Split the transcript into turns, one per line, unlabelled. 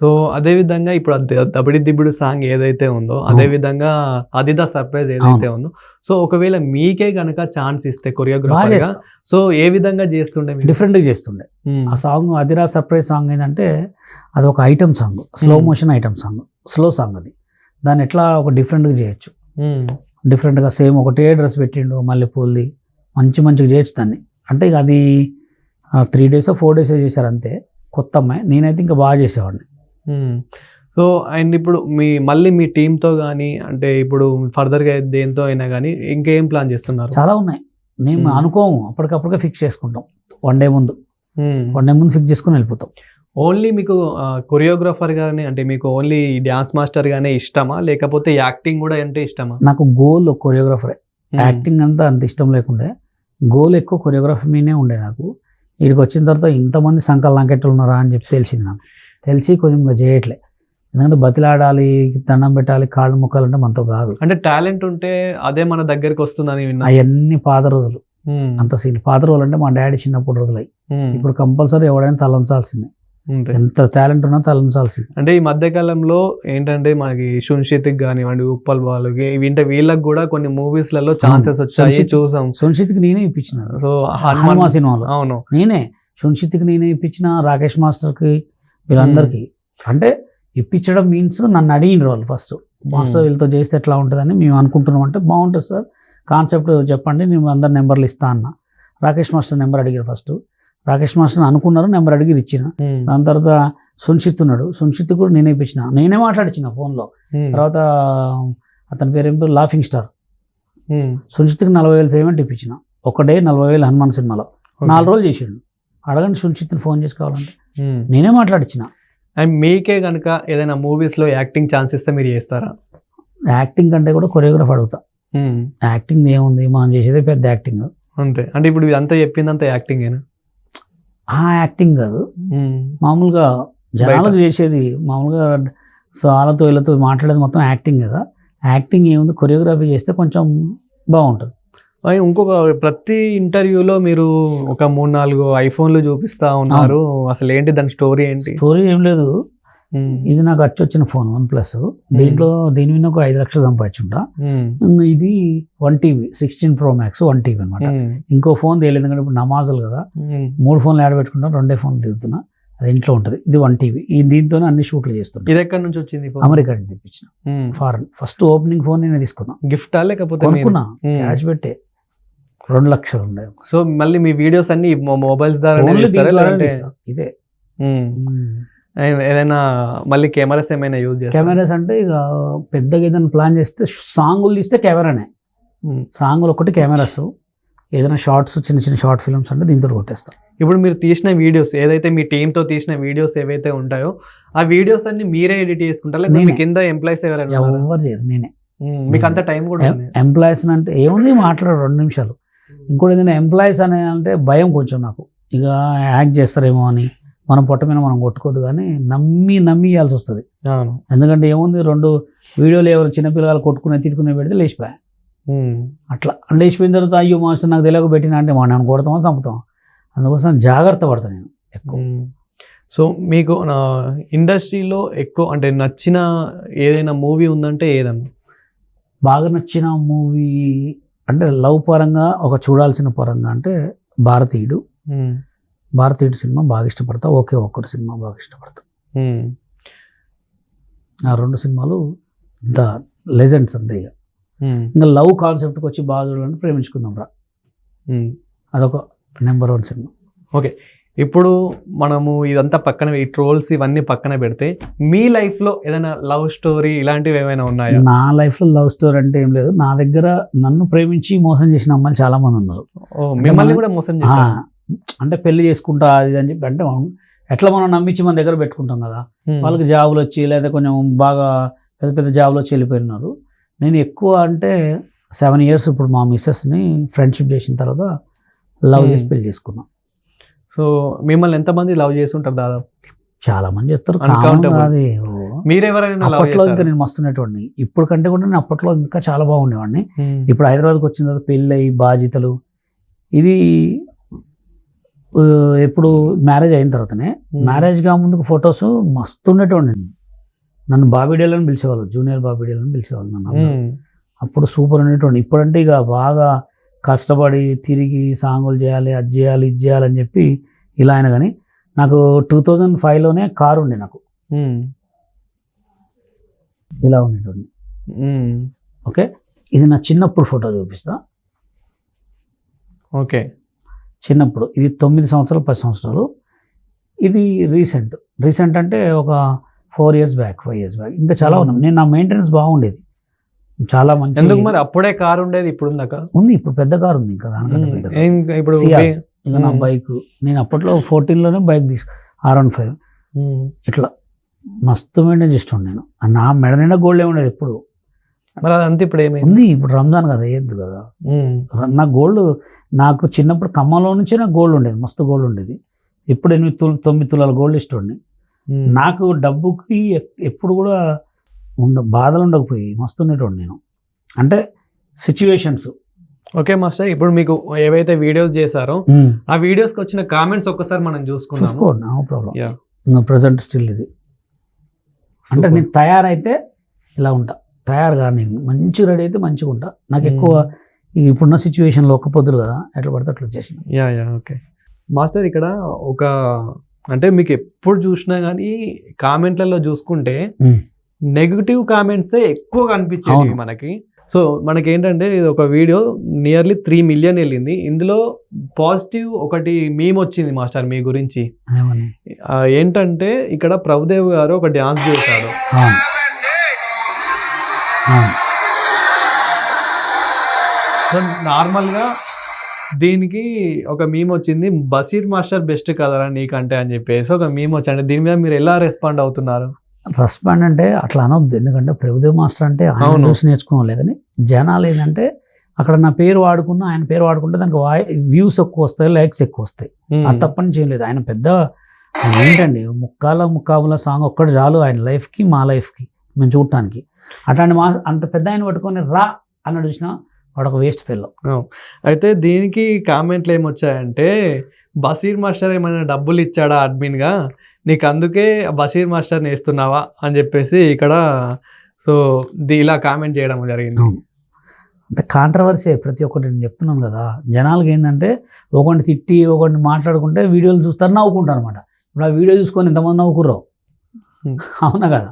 So అదే విధంగా ఇప్పుడు దబిడి దిబిడి సాంగ్ ఏదైతే ఉందో అదే విధంగా అదిదా సర్ప్రైజ్ ఏదైతే ఉందో సో ఒకవేళ మీకే గనక ఛాన్స్ ఇస్తే
బాగా
కొరియోగ్రాఫర్గా
చేస్తా
సో ఏ విధంగా చేస్తుండే?
డిఫరెంట్గా చేస్తుండే. ఆ సాంగ్ అదిరా సర్ప్రైజ్ సాంగ్ ఏంటంటే అది ఒక item song slow. Motion item song slow song అది దాన్ని ఎట్లా ఒక డిఫరెంట్గా చేయొచ్చు. డిఫరెంట్గా సేమ్ ఒకటే డ్రెస్ పెట్టిండు మళ్ళీ పూల్ది మంచి మంచిగా చేయొచ్చు దాన్ని అంటే ఇక అది త్రీ డేస్ ఫోర్ డేస్ చేశారు అంతే కొత్త అమ్మాయి నేనైతే ఇంకా బాగా చేసేవాడిని.
సో అండ్ ఇప్పుడు మీ మళ్ళీ మీ టీంతో కానీ అంటే ఇప్పుడు ఫర్దర్గా దేంతో అయినా కానీ ఇంకేం ప్లాన్ చేస్తున్నారు?
చాలా ఉన్నాయి. నేను
Hmm.
అనుకోము. అప్పటికప్పటికే ఫిక్స్ చేసుకుంటాం. వన్ డే ముందు.
మ్మ్.
వన్ డే ముందు ఫిక్స్ చేసుకుని వెళ్ళిపోతాం.
ఓన్లీ మీకు కొరియోగ్రాఫర్ గానే అంటే మీకు ఓన్లీ డ్యాన్స్ మాస్టర్ గానే ఇష్టమా? లేకపోతే యాక్టింగ్ కూడా అంటే ఇష్టమా?
నాకు గోల్ కొరియోగ్రాఫరే.
మ్మ్.
యాక్టింగ్ అంతా అంత ఇష్టం లేకుండే. గోల్ ఎక్కువ కొరియోగ్రఫీ మీనే ఉండే నాకు. ఇక్కడికి వచ్చిన తర్వాత ఇంతమంది సంకల్ లంకెట్లు ఉన్నారా అని చెప్పి తెలిసింది నాకు. తెలిసి కొంచెం చేయట్లే. ఎందుకంటే బతిలాడాలి దండం పెట్టాలి కాళ్ళు ముక్కాలంటే మనతో కాదు.
అంటే టాలెంట్ ఉంటే అదే మన దగ్గరికి వస్తుందని విన్నా.
అవన్నీ పాత రోజులు. అంత సీన్. పాత రోజులు అంటే మా డాడీ చిన్నప్పుడు రోజులు. ఇప్పుడు కంపల్సరీ ఎవడైనా తలంచాల్సిందే. ఎంత టాలెంట్ ఉన్నా తలంచాల్సిందే.
అంటే ఈ మధ్య కాలంలో ఏంటంటే మనకి సున్షిత్కి కానివ్వండి ఉప్పల్ బాలుకి వింటే వీళ్ళకి కూడా కొన్ని మూవీస్లలో ఛాన్సెస్ వచ్చాయి చూసాం.
సున్షిత్కి నేనే ఇప్పించిన
సో
హనుమా సినిమాలో.
అవును.
నేనే. సున్షిత్కి నేనే ఇప్పించిన రాకేష్ మాస్టర్కి వీళ్ళందరికీ. అంటే ఇప్పించడం మీన్స్ నన్ను అడిగిన వాళ్ళు ఫస్ట్ మాస్టర్. వీళ్ళతో చేస్తే ఎట్లా ఉంటుందని మేము అనుకుంటున్నాం అంటే బాగుంటుంది సార్. కాన్సెప్ట్ చెప్పండి నేను అందరు నెంబర్లు ఇస్తా అన్న. రాకేష్ మాస్టర్ నెంబర్ అడిగారు ఫస్ట్ రాకేష్ మాస్టర్ అనుకున్నారు నెంబర్ అడిగి ఇచ్చిన.
మ్మ్.
దాని తర్వాత సున్షిత్ ఉన్నాడు. సున్షిత్ కూడా నేనే ఇప్పించిన. నేనే మాట్లాడించిన ఫోన్లో
మ్మ్.
తర్వాత అతని పేరు ఏం పేరు? లాఫింగ్ స్టార్
మ్మ్.
సున్షిత్కి నలభై వేలు పేమెంట్ ఇప్పించిన. ఒక డే నలభై వేలు హనుమాన్ సినిమాలో. నాలుగు రోజులు చేసిండు. అడగండి సున్షిత్ని ఫోన్ చేసి కావాలంటే. నేనే మాట్లాడించిన
అండ్ మీకే కనుక ఏదైనా మూవీస్లో యాక్టింగ్ ఛాన్స్ ఇస్తే మీరు చేస్తారా?
యాక్టింగ్ కంటే కూడా కొరియోగ్రాఫ్ అడుగుతా. యాక్టింగ్ ఏముంది? మనం చేసేదే పెద్ద యాక్టింగ్.
అంతే. అంటే ఇప్పుడు ఇదంతా చెప్పిందంతా యాక్టింగ్
ఆ యాక్టింగ్ కాదు. మామూలుగా జనాలకు చేసేది మామూలుగా సో వాళ్ళతో వీళ్ళతో మాట్లాడేది మొత్తం యాక్టింగ్ కదా. యాక్టింగ్ ఏముంది? కొరియోగ్రఫీ చేస్తే కొంచెం బాగుంటుంది.
ఇంకొక ప్రతి ఇంటర్వ్యూలో మీరు ఒక మూడు నాలుగు ఐఫోన్లు చూపిస్తా ఉన్నారు. అసలు ఏంటి దాని స్టోరీ ఏంటి?
స్టోరీ ఏం లేదు. ఇది నాకు వచ్చి వచ్చిన ఫోన్ వన్ ప్లస్ దీంట్లో దీని మీద ఒక ఐదు లక్షలు సంపాదించుంటా. ఇది one TV sixteen pro max one TV అనమాట. ఇంకో ఫోన్ తేలేదు ఎందుకంటే ఇప్పుడు నమాజులు కదా. మూడు ఫోన్లు యాడ్ పెట్టుకుంటాం రెండే ఫోన్లు దిగుతున్నా అది ఇంట్లో ఉంటుంది. ఇది వన్ టీవీ. ఈ దీంతోనే అన్ని షూట్లు చేస్తుంటాం.
ఇది ఎక్కడి నుంచి వచ్చింది
అమెరికా నుంచి తెప్పించిన. ఫారెన్. ఫస్ట్ ఓపెనింగ్ ఫోన్ నేను తీసుకున్నా.
గిఫ్టా లేకపోతే
కొనుక్కున్నా.
మ్మ్.
క్యాష్ పెట్టే. రెండు లక్షలు ఉండే
సో మళ్ళీ మీ వీడియోస్ అన్ని మొబైల్స్ ద్వారా.
ఇదే.
ఏదైనా మళ్ళీ కెమెరాస్ ఏమైనా యూజ్ చేస్తారా?
కెమెరాస్ అంటే ఇక పెద్దగా ఏదైనా ప్లాన్ చేస్తే సాంగులు తీస్తే కెమెరానే. సాంగులు ఒకటి కెమెరాస్. ఏదైనా షార్ట్స్ చిన్న చిన్న షార్ట్ ఫిల్మ్స్ అంటే దీంతో కొట్టేస్తాం.
ఇప్పుడు మీరు తీసిన వీడియోస్ ఏదైతే మీ team తో తీసిన వీడియోస్ ఏవైతే ఉంటాయో ఆ వీడియోస్ అన్ని మీరే ఎడిట్ చేసుకుంటారా మీ. కింద ఎంప్లాయీస్ ఎవరైనా?
ఎవరు చేయరు నేనే.
మీకు అంత టైం కూడా
ఎంప్లాయీస్ అంటే ఏముంది మాట్లాడు రెండు నిమిషాలు ఇంకోటి ఏదైనా ఎంప్లాయీస్ అనే అంటే భయం కొంచెం నాకు ఇక యాక్ట్ చేస్తారేమో అని మనం పొట్ట మీద మనం కొట్టుకోదు కానీ నమ్మి నమ్మి ఇవ్వాల్సి వస్తుంది ఎందుకంటే ఏముంది రెండు వీడియోలు ఎవరు చిన్నపిల్లలు కొట్టుకునే తిట్టుకునే పెడితే లేచిపోయా. అట్లా లేచిపోయిన తర్వాత అయ్యో మాస్టర్ నాకు తెలియక పెట్టిన అంటే మా నన్ను కొడతామో చంపుతాం అందుకోసం జాగ్రత్త పడతాను నేను ఎక్కువ.
సో మీకు నా ఇండస్ట్రీలో ఎక్కువ అంటే నచ్చిన ఏదైనా మూవీ ఉందంటే ఏదన్నా
బాగా నచ్చిన మూవీ అంటే లవ్ పరంగా ఒక చూడాల్సిన పరంగా అంటే భారతీయుడు. భారతీయుడు సినిమా బాగా ఇష్టపడతా ఒకే ఒక్కటి సినిమా బాగా ఇష్టపడతా. ఆ రెండు సినిమాలు ద లెజెండ్స్ అంతే ఇక లవ్ కాన్సెప్ట్కి వచ్చి బాగా చూడాలంటే ప్రేమించుకుందాం రా. అదొక నెంబర్ వన్ సినిమా.
ఇప్పుడు మనము ఇదంతా పక్కన ఈ ట్రోల్స్ ఇవన్నీ పక్కన పెడితే మీ లైఫ్లో ఏదైనా లవ్ స్టోరీ ఇలాంటివి ఏమైనా ఉన్నాయా?
నా లైఫ్లో లవ్ స్టోరీ అంటే ఏం లేదు. నా దగ్గర నన్ను ప్రేమించి మోసం చేసిన అమ్మాయిలు చాలా మంది ఉన్నారు
మిమ్మల్ని కూడా మోసం
అంటే పెళ్ళి చేసుకుంటా అది ఇది అని చెప్పి అంటే ఎట్లా మనం నమ్మించి మన దగ్గర పెట్టుకుంటాం కదా. వాళ్ళకి జాబులు వచ్చి లేదా కొంచెం బాగా పెద్ద పెద్ద జాబులు వచ్చి వెళ్ళిపోయినారు. నేను ఎక్కువ అంటే సెవెన్ ఇయర్స్ ఇప్పుడు మా మిస్సెస్ని ఫ్రెండ్షిప్ చేసిన తర్వాత లవ్. చేసి పెళ్ళి చేసుకున్నాం.
సో మిమ్మల్ని ఎంతమంది లవ్ చేసి ఉంటారు దాదాపు?
చాలా మంది చెప్తారు అది.
మీరెవరైనా
అప్పట్లో ఇంకా నేను మస్తున్నటువంటి ఇప్పుడు కంటే కూడా నేను అప్పట్లో ఇంకా చాలా బాగుండేవాడిని. ఇప్పుడు హైదరాబాద్కి వచ్చిన తర్వాత పెళ్ళి బాధ్యతలు. ఇది ఎప్పుడు మ్యారేజ్ అయిన తర్వాతనే మ్యారేజ్గా ముందుకు ఫొటోస్ మస్తు ఉండేటువంటి నన్ను బాబీడేల్ అని పిలిచేవాళ్ళు జూనియర్ బాబీడేల్ అని పిలిచేవాళ్ళు నన్ను. అప్పుడు సూపర్ ఉండేటువంటి. ఇప్పుడంటే ఇక బాగా కష్టపడి తిరిగి సాంగులు చేయాలి అది చేయాలి ఇది చేయాలని చెప్పి ఇలా అయినా కానీ నాకు టూ థౌజండ్ ఫైవ్లోనే కారు ఉండే నాకు. ఇలా ఉండేటువంటి. ఓకే? ఇది నా చిన్నప్పుడు ఫోటో చూపిస్తా.
ఓకే.
చిన్నప్పుడు ఇది తొమ్మిది సంవత్సరాలు పది సంవత్సరాలు. ఇది రీసెంట్. రీసెంట్ అంటే ఒక four years back five years back. ఇంకా చాలా ఉన్నాం నేను నా మెయింటెనెన్స్ బాగుండేది. చాలా మంచి
ఎందుకు మరి? అప్పుడే కారు ఉండేది ఇప్పుడు ఉందాక
ఉంది ఇప్పుడు పెద్ద కారు ఉంది ఇంకా దానికంటే పెద్ద
ఇప్పుడు
ఇక నా. బైక్. నేను అప్పట్లో 14 లోనే బైక్ తీసుకు ఆర్ వన్ ఫైవ్. ఇట్లా మస్తు మెయింటైన్ చేస్తుండే నేను. నా మెడ నిండా గోల్డ్ ఉండేది ఎప్పుడు.
మరి అదంతా ఇప్పుడు ఏమైంది?
ఉంది ఇప్పుడు రంజాన్ కదా వేయద్దు కదా. నా గోల్డ్ నాకు చిన్నప్పుడు ఖమ్మంలో నుంచే నాకు గోల్డ్ ఉండేది మస్తు గోల్డ్ ఉండేది. ఇప్పుడు ఎనిమిది తుల తొమ్మిది తులాల గోల్డ్ ఇస్తుండే. నాకు డబ్బుకి ఎప్- ఎప్పుడు కూడా ఉండ బాధలు ఉండకపోయి మస్తు ఉండేటోడు నేను. అంటే సిచ్యువేషన్స్
ఓకే మాస్టర్. ఇప్పుడు మీకు ఏవైతే వీడియోస్ చేశారో ఆ వీడియోస్కి వచ్చిన కామెంట్స్ ఒక్కసారి మనం చూసుకుందాం
చూసుకోండి నో ప్రాబ్లం. ప్రజెంట్ స్టిల్ ఇది. అంటే నేను తయారైతే ఇలా ఉంటా. తయారు కానీ మంచిగా రెడీ అయితే మంచిగా ఉంటా. నాకు ఎక్కువ ఈ ఇప్పుడున్న సిచ్యువేషన్లో ఒక్క పొద్దులు కదా ఎట్లా పడితే అట్లా వచ్చేసింది
యా యా ఓకే మాస్టర్ ఇక్కడ ఒక అంటే మీకు ఎప్పుడు చూసినా కానీ కామెంట్లలో చూసుకుంటే. నెగిటివ్ కామెంట్సే ఎక్కువ కనిపించేవి. మనకి. సో మనకి ఏంటంటే ఇది ఒక వీడియో నియర్లీ త్రీ మిలియన్ వెళ్ళింది. ఇందులో పాజిటివ్ ఒకటి మీమ్ వచ్చింది మాస్టర్ మీ గురించి. ఏంటంటే ఇక్కడ ప్రభుదేవ్ గారు ఒక డ్యాన్స్ చేశాడు. సో నార్మల్గా దీనికి ఒక మీమ్ వచ్చింది బసీర్ మాస్టర్ బెస్ట్ కదరా నీకంటే అని చెప్పేసి ఒక మీమ్ వచ్చింది దీని మీద మీరు ఎలా రెస్పాండ్ అవుతున్నారు?
రెస్పాండ్ అంటే అట్లా అనొద్దు. ఎందుకంటే ప్రభుదేవ్ మాస్టర్ అంటే ఆయన
అవును.
చూసి నేర్చుకోలే కానీ జనాలు ఏంటంటే అక్కడ నా పేరు వాడుకున్నా ఆయన పేరు వాడుకుంటే దానికి వాయి వ్యూస్ ఎక్కువ వస్తాయి లైక్స్ ఎక్కువ వస్తాయి. అది తప్పని చేయలేదు ఆయన పెద్ద ఏంటండి ముక్కాల ముక్కాబుల సాంగ్ ఒక్కటి చాలు ఆయన లైఫ్కి మా లైఫ్కి మేము చూడటానికి. అట్లాంటి మా అంత పెద్ద ఆయన పట్టుకొని రా అన్నాడు చూసిన వాడు ఒక వేస్ట్ ఫెల్లో.
అయితే దీనికి కామెంట్లు ఏమొచ్చాయంటే బసీర్ మాస్టర్ ఏమైనా డబ్బులు ఇచ్చాడా అడ్మిన్గా? నీకు అందుకే బసీర్ మాస్టర్ని వేస్తున్నావా అని చెప్పేసి ఇక్కడ సో ది- ఇలా కామెంట్ చేయడం జరిగింది.
అంటే కాంట్రవర్సీ ప్రతి ఒక్కటి నేను చెప్తున్నాను కదా జనాలకి ఏంటంటే ఒకరిని తిట్టి ఒకరిని మాట్లాడుకుంటే వీడియోలు చూస్తారు నవ్వుకుంటారు అనమాట ఇప్పుడు ఆ వీడియో చూసుకొని ఎంతమంది నవ్వుకుర్రో. అవునా కదా